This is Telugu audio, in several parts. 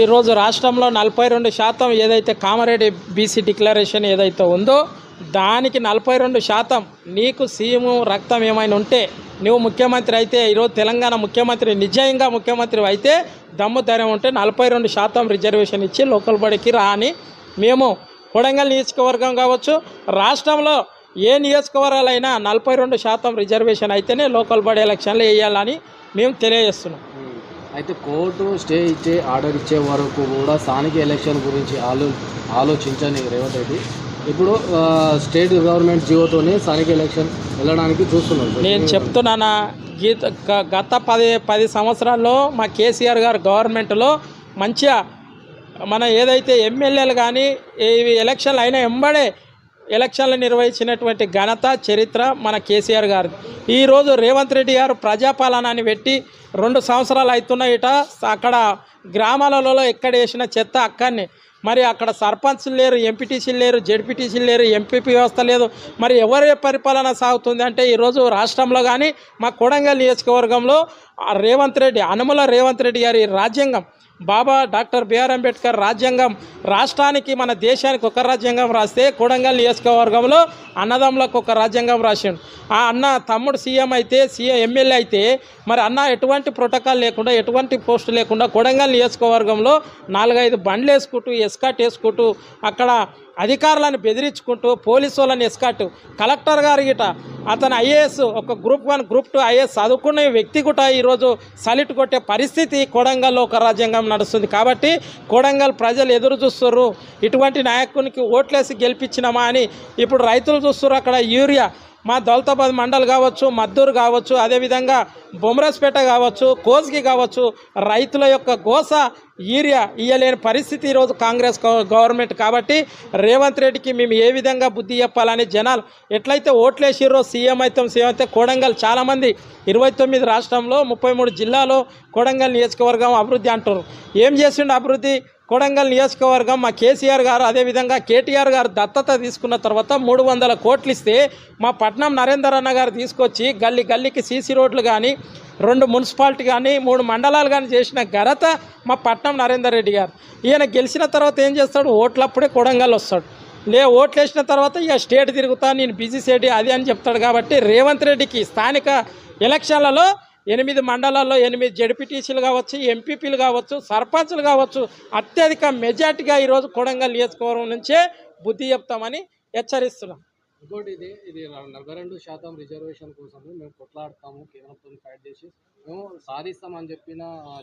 ఈరోజు రాష్ట్రంలో నలభై రెండు శాతం ఏదైతే కామారెడ్డి బీసీ డిక్లరేషన్ ఏదైతే ఉందో దానికి నలభై రెండు శాతం నీకు సీము రక్తం ఏమైనా ఉంటే నువ్వు ముఖ్యమంత్రి అయితే ఈరోజు తెలంగాణ ముఖ్యమంత్రి నిజంగా ముఖ్యమంత్రి అయితే దమ్ము ధైర్యం ఉంటే నలభై రెండు శాతం రిజర్వేషన్ ఇచ్చి లోకల్ బడికి రా అని మేము కొడంగల్ నియోజకవర్గం కావచ్చు రాష్ట్రంలో ఏ నియోజకవర్గాలైనా నలభై రెండు శాతం రిజర్వేషన్ అయితేనే లోకల్ బడి ఎలక్షన్లు వేయాలని మేము తెలియజేస్తున్నాం. అయితే కోర్టు స్టే ఇచ్చే ఆర్డర్ ఇచ్చే వరకు కూడా స్థానిక ఎలక్షన్ గురించి ఆలో ఆలోచించని రేవంత్ రెడ్డి. ఇప్పుడు స్టేట్ గవర్నమెంట్ జీవోతోనే స్థానిక ఎలక్షన్ వెళ్ళడానికి చూస్తున్నాను నేను చెప్తున్నానా గీత గత పది పది సంవత్సరాల్లో మా కేసీఆర్ గారు గవర్నమెంట్లో మంచిగా మన ఏదైతే ఎమ్మెల్యేలు కానీ ఇవి ఎలక్షన్లు అయినా ఎంబడే ఎలక్షన్లు నిర్వహించినటువంటి ఘనత చరిత్ర మన కేసీఆర్ గారు. ఈరోజు రేవంత్ రెడ్డి గారు ప్రజాపాలనాన్ని పెట్టి రెండు సంవత్సరాలు అవుతున్నాయిట. అక్కడ గ్రామాలలో ఎక్కడ వేసిన చెత్త అక్కడనే. మరి అక్కడ సర్పంచ్లు లేరు ఎంపీటీసీలు లేరు జడ్పీటీసీలు లేరు ఎంపీపీ వ్యవస్థ లేదు. మరి ఎవరి పరిపాలన సాగుతుంది అంటే ఈరోజు రాష్ట్రంలో కానీ మా కొడంగల్ నియోజకవర్గంలో రేవంత్ రెడ్డి అనుమల రేవంత్ రెడ్డి గారి రాజ్యాంగం బాబా డాక్టర్ బిఆర్ అంబేద్కర్ రాజ్యాంగం రాష్ట్రానికి మన దేశానికి ఒక రాజ్యాంగం రాస్తే కొడంగల్ నియోజకవర్గంలో అన్నదమ్ములకు ఒక రాజ్యాంగం రాసిండు. ఆ అన్న తమ్ముడు సీఎం అయితే సీఎం ఎమ్మెల్యే అయితే మరి అన్న ఎటువంటి ప్రోటోకాల్ లేకుండా ఎటువంటి పోస్టు లేకుండా కొడంగల్ నియోజకవర్గంలో నాలుగైదు బండ్లు వేసుకుంటూ ఎస్కాట్ వేసుకుంటూ అక్కడ అధికారులను బెదిరించుకుంటూ పోలీసు వాళ్ళని ఎస్కాటు కలెక్టర్ గారి గిట అతను ఐఏఎస్ ఒక group one group two IAS చదువుకునే వ్యక్తి కూడా ఈరోజు సలిట్ కొట్టే పరిస్థితి కోడంగల్లో ఒక రాజ్యాంగం నడుస్తుంది. కాబట్టి కొడంగల్ ప్రజలు ఎదురు చూస్తున్నారు ఇటువంటి నాయకునికి ఓట్లేసి గెలిపించినామా అని ఇప్పుడు రైతులు చూస్తున్నారు అక్కడ యూరియా మా దౌలతాబాద్ మండల్ కావచ్చు మద్దూరు కావచ్చు అదేవిధంగా బొమరస్పేట కావచ్చు కోజ్కి కావచ్చు రైతుల యొక్క గోస ఈరియా ఇయ్యలేని పరిస్థితి ఈరోజు కాంగ్రెస్ గవర్నమెంట్ కాబట్టి రేవంత్ రెడ్డికి మేము ఏ విధంగా బుద్ధి చెప్పాలని జనాలు ఎట్లయితే ఓట్లేసిర్రో సీఎం అయితే సీఎం అయితే కొడంగల్ చాలామంది ఇరవై తొమ్మిది రాష్ట్రంలో ముప్పై మూడు జిల్లాలో కొడంగల్ నియోజకవర్గం అభివృద్ధి అంటారు ఏం చేసిండు అభివృద్ధి? కొడంగల్ నియోజకవర్గం మా కేసీఆర్ గారు అదేవిధంగా కేటీఆర్ గారు దత్తత తీసుకున్న తర్వాత మూడు వందల కోట్లు ఇస్తే మా పట్నం నరేందర్ అన్న గారు తీసుకొచ్చి గల్లీ గల్లీకి సీసీ రోడ్లు కానీ రెండు మున్సిపాలిటీ కానీ మూడు మండలాలు కానీ చేసిన ఘనత మా పట్నం నరేందర్ రెడ్డి గారు. ఈయన గెలిచిన తర్వాత ఏం చేస్తాడు? ఓట్లప్పుడే కొడంగల్ వస్తాడు. లే ఓట్లు వేసిన తర్వాత ఇక స్టేట్ తిరుగుతా నేను బిజీ సేటి అది అని చెప్తాడు కాబట్టి రేవంత్ రెడ్డికి స్థానిక ఎలక్షన్లలో ఎనిమిది మండలాల్లో ఎనిమిది జడ్పీటీసీలు కావచ్చు ఎంపీపీలు కావచ్చు సర్పంచ్లు కావచ్చు అత్యధిక మెజార్టీగా ఈరోజు కొడంగల్ నియోజకవర్గం నుంచే బుద్ధి చెప్తామని హెచ్చరిస్తున్నాం. ఇంకోటి ఇది ఇది నలభై రెండు శాతం రిజర్వేషన్ కోసం మేము కొట్లాడతాము కేంద్రంతో ఫైట్ చేసి. మేము సాధిస్తామని చెప్పిన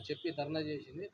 చెప్పి ధర్నా చేసింది.